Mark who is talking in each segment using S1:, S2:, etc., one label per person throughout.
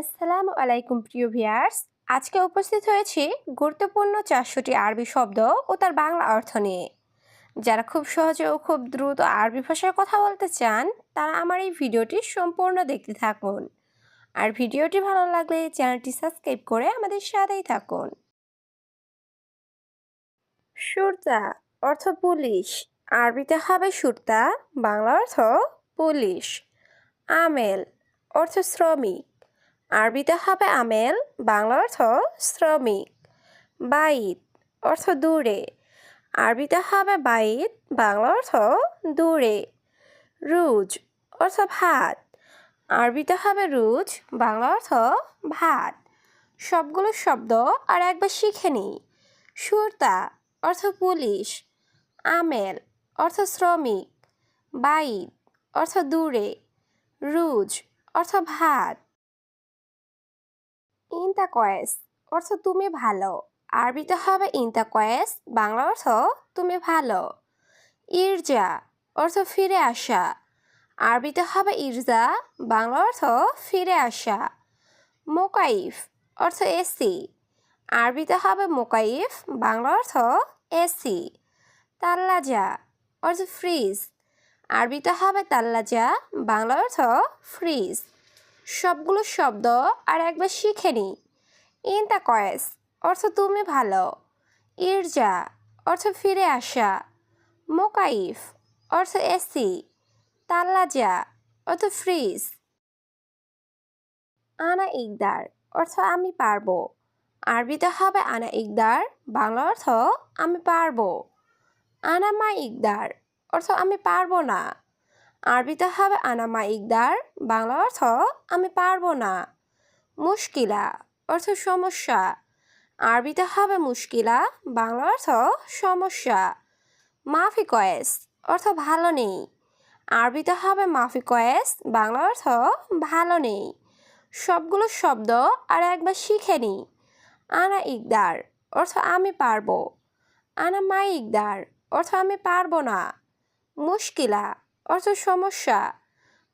S1: আসসালামু আলাইকুম, প্রিয় ভিয়ার্স আজকে উপস্থিত হয়েছি গুরুত্বপূর্ণ চারশোটি আরবি শব্দ ও তার বাংলা অর্থ নিয়ে। যারা খুব সহজে ও খুব দ্রুত আরবি ভাষায় কথা বলতে চান, তারা আমার এই ভিডিওটি সম্পূর্ণ দেখতে থাকুন। আর ভিডিওটি ভালো লাগলে চ্যানেলটি সাবস্ক্রাইব করে আমাদের সাথেই থাকুন। সুরতা অর্থ পুলিশ। আরবিতে হবে সুরতা, বাংলা অর্থ পুলিশ। আমেল অর্থ শ্রমিক। আরবিতে হবে আমেল, বাংলা অর্থ শ্রমিক। বাইত অর্থ দূরে। আরবিতে হবে বাইত, বাংলা অর্থ দূরে। রুজ অর্থ ভাত। আরবিতে হবে রুজ, বাংলা অর্থ ভাত। সবগুলো শব্দ আর একবার শিখে নিই। সুরতা অর্থ পুলিশ। আমেল অর্থ শ্রমিক। বাইত অর্থ দূরে। রুজ অর্থ ভাত। ইনতা কয়েস অর্থ তুমি ভালো। আরবিতে হবে ইনতা কয়েস বাংলা অর্থ তুমি ভালো। ইরজা অর্থ ফিরে আসা। আরবিতে হবে ইরজা, বাংলা অর্থ ফিরে আসা। মোকাইফ অর্থ এসি। আরবিতে হবে মোকাইফ, বাংলা অর্থ এসি। তাল্লাজা অর্থ ফ্রিজ। আরবিতে হবে তাল্লাজা, বাংলা অর্থ ফ্রিজ। সবগুলো শব্দ আর একবার শিখে নিই। ইনতা কয়েস অর্থ তুমি ভালো। ইরজা, অর্থ ফিরে আসা। মোকাইফ, অর্থ এসি। তাল্লাজা অর্থ ফ্রিজ। আনা ইকদার, অর্থ আমি পারব। আরবিতে হবে আনা ইকদার, বাংলা অর্থ আমি পারব। আনা মা ইকদার, অর্থ আমি পারব না। আরবিতে হবে আনামা ইকদার বাংলা অর্থ আমি পারব না। মুশকিলা অর্থ সমস্যা। আরবিতে হবে মুশকিলা, বাংলা অর্থ সমস্যা। মাফি কয়েস অর্থ ভালো নেই। আরবিতে হবে মাফি কয়েস বাংলা অর্থ ভালো নেই। সবগুলো শব্দ আর একবার শিখে নিই আনা ইকদার অর্থ আমি পারব। আনা মা ইকদার অর্থ আমি পারব না। মুশকিলা অর্থ সমস্যা।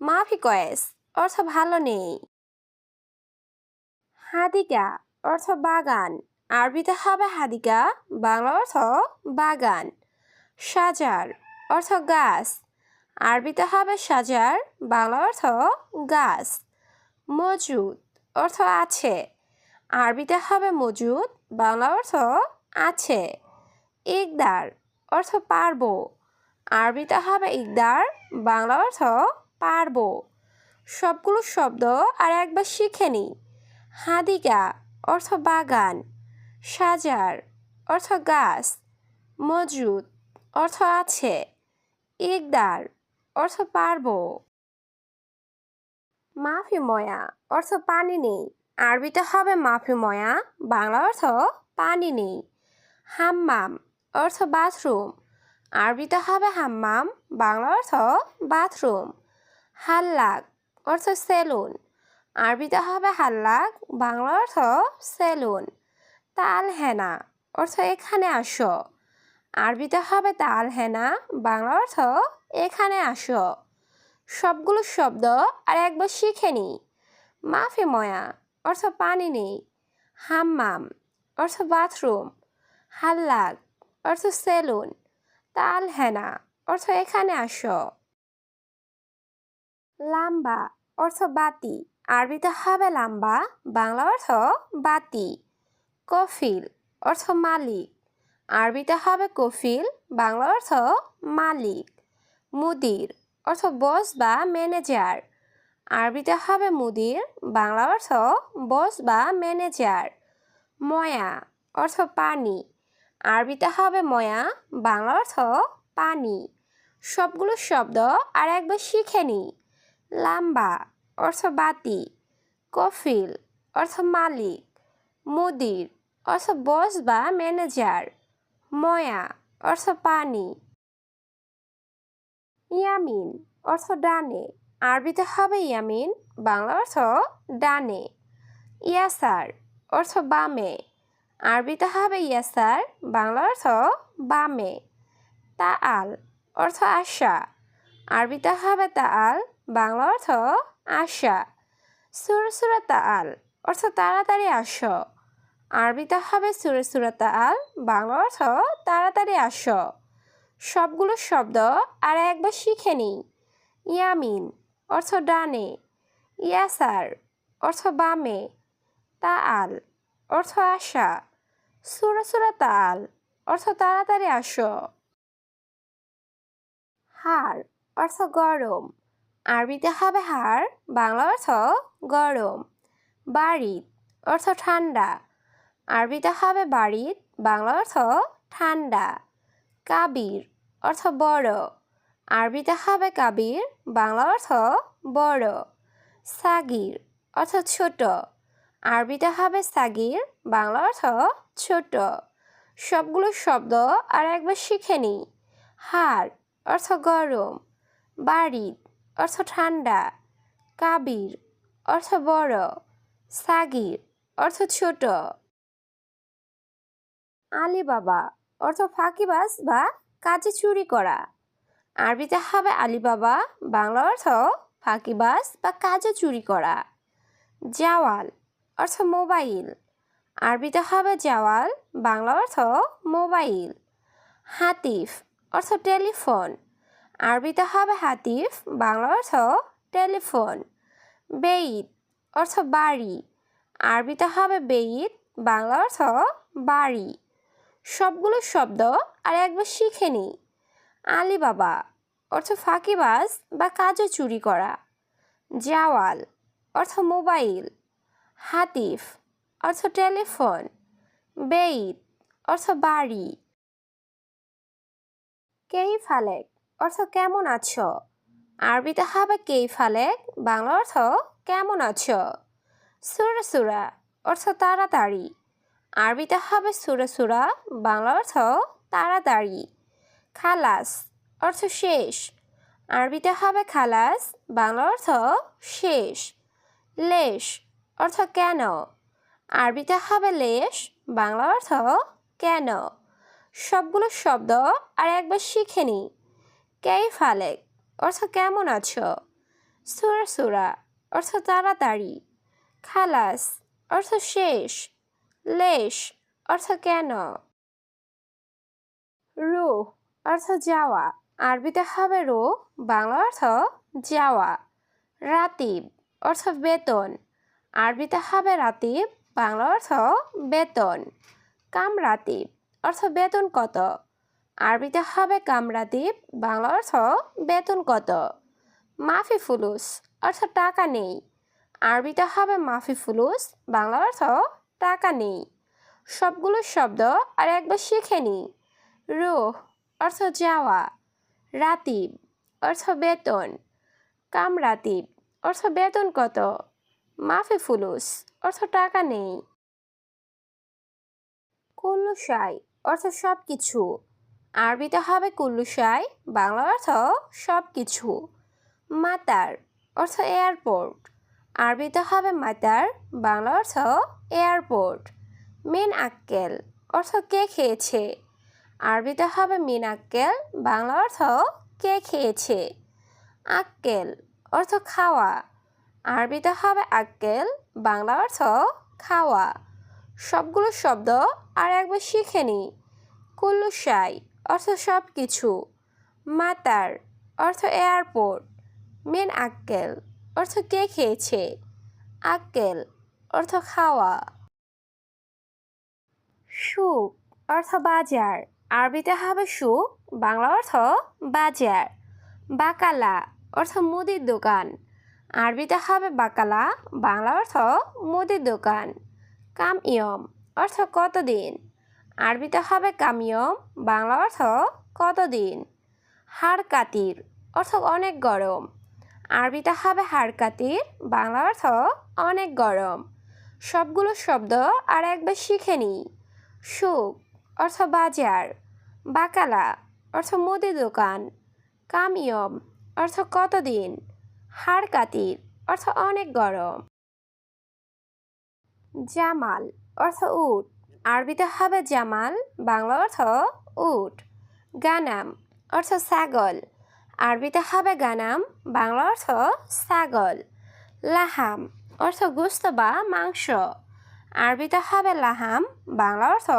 S1: মাফি কয়েস, অর্থ ভালো নেই। হাদিকা, অর্থ বাগান। আরবিতে হবে হাদিকা, বাংলা অর্থ বাগান। সাজার, অর্থ গাছ। আরবিতে হবে সাজার, বাংলা অর্থ গাছ। মজুদ, অর্থ আছে। আরবিতে হবে মজুদ, বাংলা অর্থ আছে। ইকদার, অর্থ পারব। আরবিতে হবে ইকদার, বাংলা অর্থ পারব। সবগুলো শব্দ আর একবার শিখে নিই হাদিকা অর্থ বাগান, সাজার অর্থ গাছ, মজুদ অর্থ আছে, ইকদার অর্থ পারব। মাফি ময়া অর্থ পানি নেই, আরবিতে হবে মাফি ময়া, বাংলা অর্থ পানি নেই। হাম্মাম অর্থ বাথরুম আরবিতে হবে হাম্মাম বাংলা অর্থ বাথরুম। হাল্লাক, অর্থ সেলুন। আরবিতে হবে হাল্লাক বাংলা অর্থ সেলুন। তাল হেনা অর্থ এখানে আসো। আরবিতে হবে তাল হেনা বাংলা অর্থ এখানে আসো। সবগুলো শব্দ আর একবার শিখে নি মাফি ময়া, অর্থ পানি নেই। হাম্মাম, অর্থ বাথরুম। হাল্লাক, অর্থ সেলুন। তাল হেনা, অর্থ এখানে আসো। লাম্বা, অর্থ বাতি, আরবিতে হবে লাম্বা, বাংলা অর্থ বাতি। কফিল, অর্থ মালিক, আরবিতে হবে কফিল, বাংলা অর্থ মালিক। মুদির, অর্থ বস বা ম্যানেজার, আরবিতে হবে মুদির, বাংলা অর্থ বস বা ম্যানেজার। ময়া, অর্থ পানি আরবিতে হবে ময়া বাংলা অর্থ পানি। সবগুলো শব্দ আর একবার শিখে নিই লাম্বা, অর্থ বাতি। কফিল, অর্থ মালিক। মুদির, অর্থ বস বা ম্যানেজার। ময়া, অর্থ পানি। ইয়ামিন, অর্থ ডানে। আরবিতে হবে ইয়ামিন বাংলা অর্থ ডানে। ইয়াসার, অর্থ বামে। আরবিতে হবে ইয়াসার। বাংলা অর্থ বামে। তা আল অর্থ আশা। আরবিতে হবে তা আল বাংলা অর্থ আশা। সুরে সুরে আল অর্থ তাড়াতাড়ি আসো। আরবিতে হবে সুরে সুরে তাল বাংলা অর্থ তাড়াতাড়ি আসো। সবগুলো শব্দ আর একবার শিখে নিই। ইয়ামিন অর্থ ডানে। ইয়াসার অর্থ বামে। তা আল অর্থ আশা। সুরা সুরা তাল, অর্থ তাড়াতাড়ি আসো। হাড় অর্থ গরম। আরবিতে হবে হাড় বাংলা অর্থ গরম। বাড়িত অর্থ ঠান্ডা। আরবিতে হবে বাড়িত বাংলা অর্থ ঠান্ডা। কাবির, অর্থ বড়। আরবিতে হবে কাবির, বাংলা অর্থ বড়। সাগির, অর্থ ছোট। আরবিতে হবে সাগির, বাংলা অর্থ ছোট। সবগুলো শব্দ আর একবার শিখে নিই। হাড় অর্থ গরম বাড়িত অর্থ ঠান্ডা, কাবির অর্থ বড়, সাগির অর্থ ছোট। আলিবাবা অর্থ ফাঁকিবাজ বা কাজে চুরি করা। আরবিতে হবে আলিবাবা, বাংলা অর্থ ফাঁকিবাজ বা কাজে চুরি করা। জাওয়াল অর্থ মোবাইল। আরবিতে হবে জাওয়াল, বাংলা অর্থ মোবাইল। হাতিফ, অর্থ টেলিফোন। আরবিতে হবে হাতিফ, বাংলা অর্থ টেলিফোন। বেইত, অর্থ বাড়ি। আরবিতে হবে বেইত, বাংলা অর্থ বাড়ি। সবগুলো শব্দ আর একবার শিখে নিই আলিবাবা, অর্থ ফাঁকিবাজ বা কাজও চুরি করা। জাওয়াল, অর্থ মোবাইল। হাতিফ, অর্থ টেলিফোন। বেইত অর্থ বাড়ি। কেই ফালেক অর্থ কেমন আছো? আরবিতে হবে কেই ফালেক বাংলা অর্থ কেমন আছো? সুরা সুরা, অর্থ তাড়াতাড়ি। আরবিতে হবে সুরা সুরা, বাংলা অর্থ তাড়াতাড়ি। খালাস, অর্থ শেষ। আরবিতে হবে খালাস, বাংলা অর্থ শেষ। লেশ অর্থ কেন? আরবিতে হবে লেশ, বাংলা অর্থ কেন? সবগুলো শব্দ আর একবার শিখে নি। কেই ফালেক অর্থ কেমন আছো? সুরা সুরা, অর্থ তাড়াতাড়ি। খালাস, অর্থ শেষ। লেশ, অর্থ কেন? রু অর্থ যাওয়া। আরবিতে হবে রু বাংলা অর্থ যাওয়া। রাতিব, অর্থ বেতন। আরবিতে হবে রাতিব, বাংলা অর্থ বেতন। কামরাতিব, অর্থ বেতন কত? আরবিতে হবে কামরাতিব, বাংলা অর্থ বেতন কত? মাফি ফুলুস, অর্থ টাকা নেই। আরবিতে হবে মাফি ফুলুস, বাংলা অর্থ টাকা নেই। সবগুলো শব্দ আর একবার শিখে নিই রুহ, অর্থ যাওয়া। রাতিব, অর্থ বেতন। কামরাতিব, অর্থ বেতন কত? মাফি ফুলুস, অর্থ টাকা নেই। কুল্লুসাই অর্থ সব কিছু আরবিতে হবে কুল্লুসাই বাংলা অর্থ সব কিছু মাতার, অর্থ এয়ারপোর্ট। আরবিতে হবে মাতার বাংলা অর্থ এয়ারপোর্ট। মেন আক্কেল, অর্থ কে খেয়েছে। আরবিতে হবে মিন আক্কেল বাংলা অর্থ কে খেয়েছে। আক্কেল, অর্থ খাওয়া। আরবিতে হবে আক্কেল, বাংলা অর্থ খাওয়া। সবগুলো শব্দ আর একবার শিখে নিই কুল্লুসাই অর্থ সব কিছু মাতার অর্থ এয়ারপোর্ট। মেন আক্কেল অর্থ কে খেয়েছে? আক্কেল অর্থ খাওয়া। সুক অর্থ বাজার। আরবিতে হবে সুখ বাংলা অর্থ বাজার। বাকালা অর্থ মুদির দোকান। আরবিতে হবে বাকালা, বাংলা অর্থ মুদির দোকান। কাম ইয়ম অর্থ কতদিন? আরবিতে হবে কামিয়ম, বাংলা অর্থ কতদিন? হাড় কাতির অর্থ অনেক গরম। আরবিতে হবে হাড় কাতির বাংলা অর্থ অনেক গরম। সবগুলো শব্দ আর একবার শিখে নিই। সুখ অর্থ বাজার, বাকালা অর্থ মুদি দোকান। কামিয়ম অর্থ কতদিন? হাড় কাতির অর্থ অনেক গরম। জামাল, অর্থ উট। আরবিতে হবে জামাল, বাংলা অর্থ উট। গানাম, অর্থ ছাগল। আরবিতে হবে গানাম, বাংলা অর্থ ছাগল। লাহাম, অর্থ গুস্ত বা মাংস। আরবিতে হবে লাহাম, বাংলা অর্থ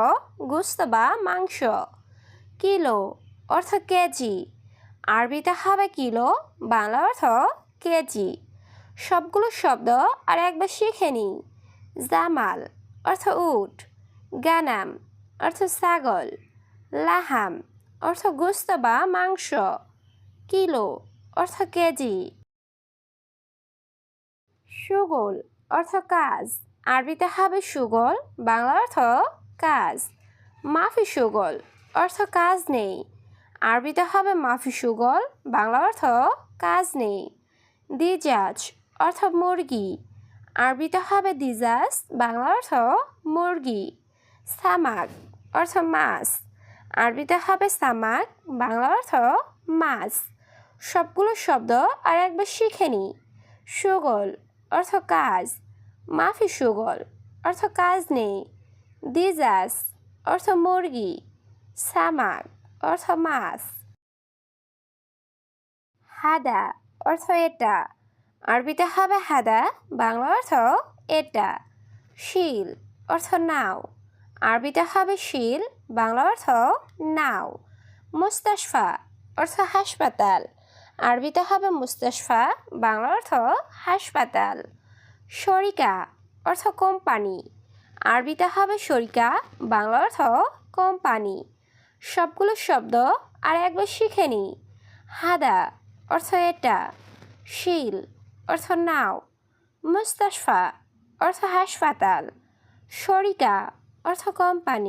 S1: গুস্ত বা মাংস। কিলো, অর্থ কেজি। আরবিতে হবে কিলো, বাংলা অর্থ কেজি। সবগুলো শব্দ আর একবার শিখে নিই। জামাল, অর্থ উট। গানাম, অর্থ ছাগল। লাহাম, অর্থ গোস্ত বা মাংস। কিলো, অর্থ কেজি। সুগল, অর্থ কাজ। আরবিতে হবে সুগল, বাংলা অর্থ কাজ। মাফি সুগল, অর্থ কাজ নেই। আরবিতে হবে মাফি সুগল, বাংলা অর্থ কাজ নেই। দিজাজ, অর্থ মুরগি। আরবিতে হবে দিজাজ, বাংলা অর্থ মুরগি। সামাক অর্থ মাছ। আরবিতে হবে সামাক বাংলা অর্থ মাছ। সবগুলো শব্দ আর একবার শিখে নিই সুগল, অর্থ কাজ। মাফি সুগল, অর্থ কাজ নেই। দিজাস অর্থ মুরগি। সামাক অর্থ মাছ। হাদা অর্থ এটা। আরবিতে হবে হাদা, বাংলা অর্থ এটা। শিল, অর্থ নাও। আরবিতে হবে শিল, বাংলা অর্থ নাও। মুস্তাশফা, অর্থ হাসপাতাল। আরবিতে হবে মুস্তাশফা, বাংলা অর্থ হাসপাতাল। শরিকা অর্থ কোম্পানি। আরবিতে হবে শরিকা বাংলা অর্থ কোম্পানি। সবগুলো শব্দ আর একবার শিখে নিই হাদা অর্থ এটা। শিল অর্থ নাও। মুস্তাশফা অর্থ হাসপাতাল। শরিকা অর্থ কোম্পানি।